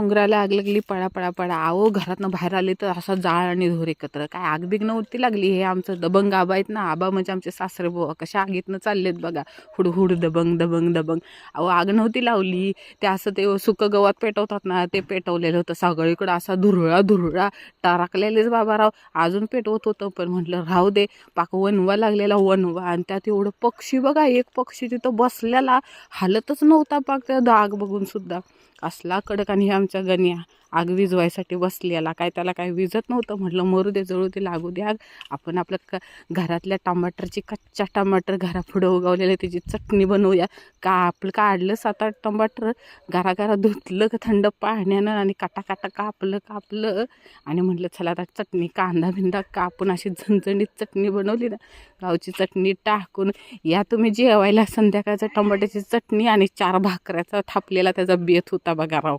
पोंगराला आग लागली पळा पळा पळा. आहो घरातनं बाहेर आले तर असा जाळ आणि धूर एकत्र. काय आग बिग नव्हती लागली? हे आमचं दबंग आबा आहेत ना. आबा म्हणजे आमचे सासरे बुवा. कशा आगीतनं चाललेत बघा. हुडहुड दबंग दबंग दबंग. अहो आग नव्हती लावली. ते असं ते सुकं गवत पेटवतात ना ते पेटवलेलं होतं. सगळीकडं असा धुरळा धुरळा. टाराकलेलेच बाबाराव. अजून पेटवत होतं पण म्हटलं राहू दे. पाक वनवा लागलेला वनवा आणि त्यात एवढं पक्षी बघा एक पक्षी तिथं बसलेला. हालतच नव्हता पाक त्या आग बघून सुद्धा. असला कडक आणि हे आमच्या गण्या आग विजवायसाठी बसलेला. काय त्याला काय विजत नव्हतं म्हटलं मरू दे जळू दे लागू दे आग. आपण आपल्या क घरातल्या टमाटरची कच्च्या टमाटर घरापुढं उगवलेलं त्याची चटणी बनवूया. का आपलं काढलं सात आठ टमाटर घराघरा धुतलं का थंड पाण्यानं आणि काटा काटा कापलं कापलं. आणि म्हटलं चला आता चटणी कांदा बिंदा कापून अशी झणझणीत चटणी बनवली ना गावची चटणी टाकून या तुम्ही जेवायला संध्याकाळचं टमाट्याची चटणी आणि चार भाकऱ्याचा थापलेला त्याचा बेत होता बघा राव.